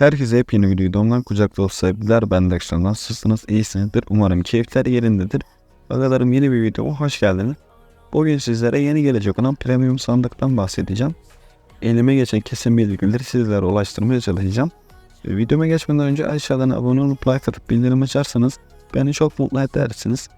Herkese yepyeni bir videodan kucak dolusu sevgiler. Ben de Ekşen. Nasılsınız? İyisinizdir. Umarım keyifler yerindedir. Bakalım yeni bir videoma hoş geldiniz. Bugün sizlere yeni gelecek olan premium sandıktan bahsedeceğim. Elime geçen kesin bilgileri sizlere ulaştırmaya çalışacağım. Videoma geçmeden önce aşağıdan abone olup like atıp bildirim açarsanız beni çok mutlu edersiniz.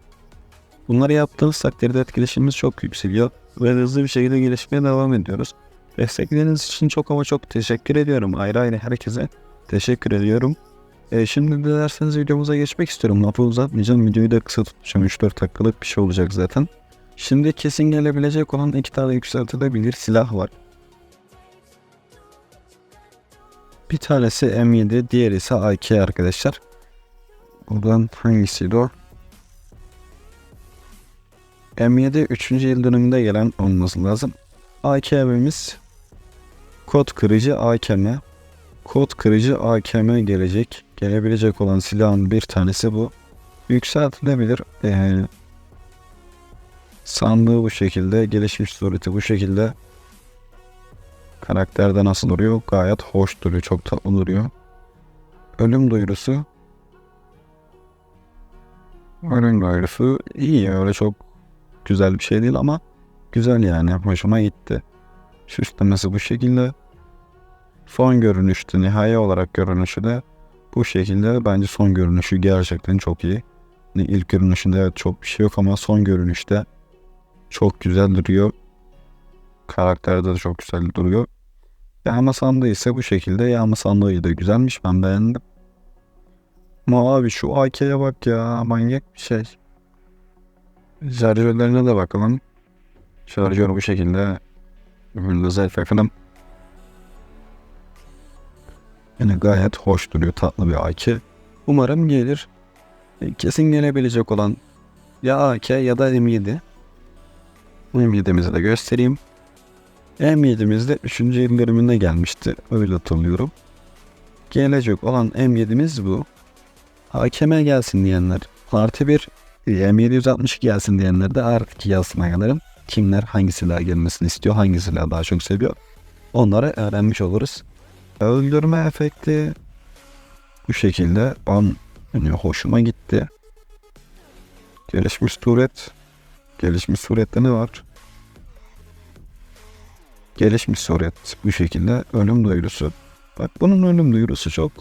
Bunları yaptığınız takdirde etkileşimimiz çok yükseliyor ve hızlı bir şekilde gelişmeye devam ediyoruz. Destekleriniz için çok ama çok teşekkür ediyorum. Ayrı ayrı herkese teşekkür ediyorum. E, şimdi dilerseniz videomuza geçmek istiyorum. Lafı uzatmayacağım. Videoyu da kısa tutacağım. 3-4 dakikalık bir şey olacak zaten. Şimdi kesin gelebilecek olan iki tane yükseltilebilir silah var. Bir tanesi M7, diğeri ise AK arkadaşlar. Buradan hangisiydi o? M7 3. yıl dönümünde gelen olması lazım. AKM'miz kod kırıcı AKM. Kod kırıcı AKM gelecek. Gelebilecek olan silahın bir tanesi bu. Yükseltilebilir. Ee, sandığı bu şekilde. Gelişmiş sureti bu şekilde. Karakterde nasıl duruyor? Gayet hoş duruyor. Çok tatlı duruyor. Ölüm duyurusu. Ölüm duyurusu iyi. Öyle çok güzel bir şey değil ama güzel yani. Hoşuma gitti. Süslemesi bu şekilde. Son görünüştü. Nihai olarak görünüşü de bu şekilde. Bence son görünüşü gerçekten çok iyi. Hani ilk görünüşünde evet çok bir şey yok ama son görünüşte çok güzel duruyor. Karakterde de çok güzel duruyor. Yağma sandığı ise bu şekilde. Yağma sandığı da güzelmiş. Ben beğendim. Ama abi şu AK'ye bak ya. Manyak bir şey. Şarjörlerine de bakalım. Şarjör bu şekilde. Özel efendim. Yine gayet hoş duruyor. Tatlı bir AK. Umarım gelir. E, Kesin gelebilecek olan ya AK ya da M7. M7'mizi de göstereyim. M7'miz de 3. indiriminde gelmişti. Öyle hatırlıyorum. Gelecek olan M7'miz bu. AKM gelsin diyenler. Artı bir M762 gelsin diyenler de artı 2 yazsın ayarlarım. Kimler hangi silah gelmesini istiyor, hangi silah daha çok seviyor. Onları öğrenmiş oluruz. Öldürme efekti bu şekilde an yani hoşuma gitti. Gelişmiş suret. Gelişmiş surette ne var? Gelişmiş suret bu şekilde ölüm duyurusu. Bak bunun ölüm duyurusu çok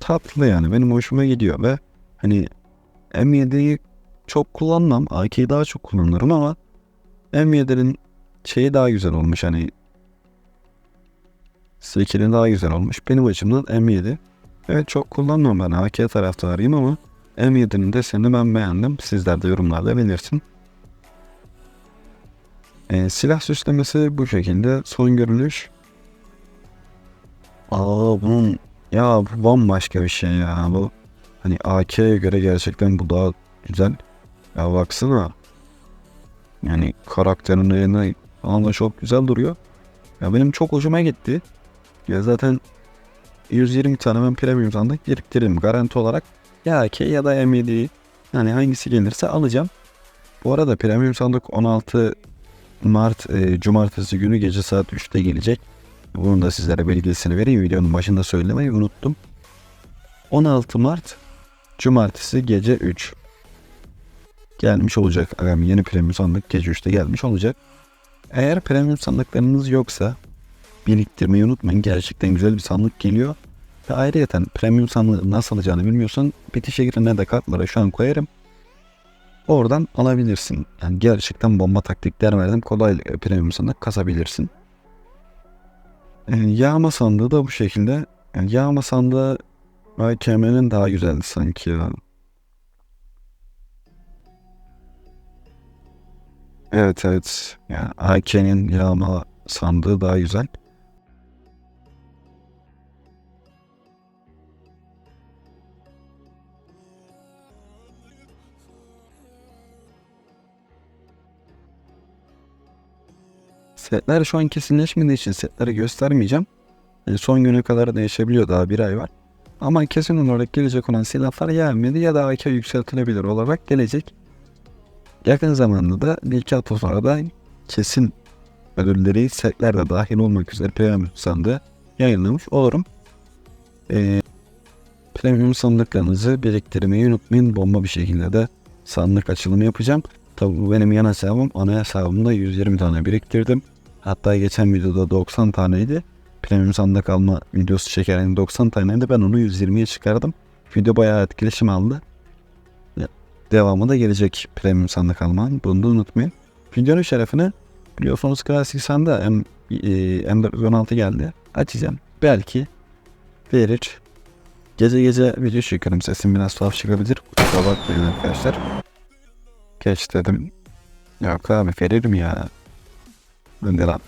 tatlı yani benim hoşuma gidiyor ve hani M7'yi çok kullanmam. AK'yi daha çok kullanırım ama M7'nin şeyi daha güzel olmuş hani skill'i daha güzel olmuş. Benim açımdan M7. Evet çok kullanmam ben AK taraftarıyım ama M7'nin desenini ben beğendim. Sizler de yorumlarda belirtin. Ee, silah süslemesi bu şekilde. Son görünüş. Aa bunun ya bu bambaşka bir şey ya bu. Hani AK'ye göre gerçekten bu daha güzel. Ya baksana. Yani karakterin yerine falan da çok güzel duruyor. Ya benim çok hoşuma gitti. Ya zaten 120 tane ben premium sandık biriktiririm garanti olarak. Ya AK ya da M7'yi yani hangisi gelirse alacağım. Bu arada premium sandık 16 Mart e, Cumartesi günü gece saat 3'te gelecek. Bunun da sizlere bilgisini vereyim. Videonun başında söylemeyi unuttum. 16 Mart Cumartesi gece 3 gelmiş olacak. Agam yeni premium sandık gece 3'te gelmiş olacak. Eğer premium sandıklarınız yoksa biriktirmeyi unutmayın. Gerçekten güzel bir sandık geliyor. Ve ayrıca premium sandığı nasıl alacağını bilmiyorsan bitişe girene de kartlara şu an koyarım. Oradan alabilirsin. Yani gerçekten bomba taktikler verdim. Kolaylıkla premium sandık kasabilirsin. Yani yağma sandığı da bu şekilde. Yani yağma sandığı AKM'nin daha güzeldi sanki ya. Evet evet. Yani AK'nin yağma sandığı daha güzel. Setler şu an kesinleşmediği için setleri göstermeyeceğim. E, son güne kadar değişebiliyor daha bir ay var. Ama kesin olarak gelecek olan silahlar ya M7 ya da AK yükseltilebilir olarak gelecek. Yakın zamanda da ilk haftalarda kesin ödülleri setler de dahil olmak üzere PM sandığı yayınlamış olurum. Ee, premium sandıklarınızı biriktirmeyi unutmayın. Bomba bir şekilde de sandık açılımı yapacağım. Tabi bu benim yan hesabım. Ana hesabımda 120 tane biriktirdim. Hatta geçen videoda 90 taneydi. Premium sandık alma videosu çeken 90 taneydi. Ben onu 120'ye çıkardım. Video bayağı etkileşim aldı. Devamı da gelecek premium sandık alman. Bunu da unutmayın. Videonun şerefine biliyorsunuz klasik sandığa M, e, M416 geldi. Açacağım. Belki verir. Gece gece video çekiyorum. Sesim biraz tuhaf çıkabilir. Kusura bakmayın arkadaşlar. Geç dedim. Yok abi veririm ya. De lan.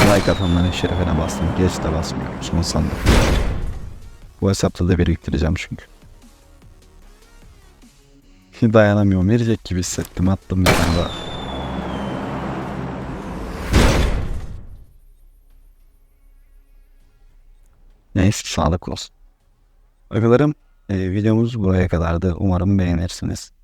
Like atanların şerefine bastım. Geç de basmıyorum. Son sandık. Bu hesapta da biriktireceğim çünkü. Dayanamıyorum. Verecek gibi hissettim. Attım bir tane daha. Neyse sağlık olsun. Arkadaşlarım e, videomuz buraya kadardı. Umarım beğenirsiniz.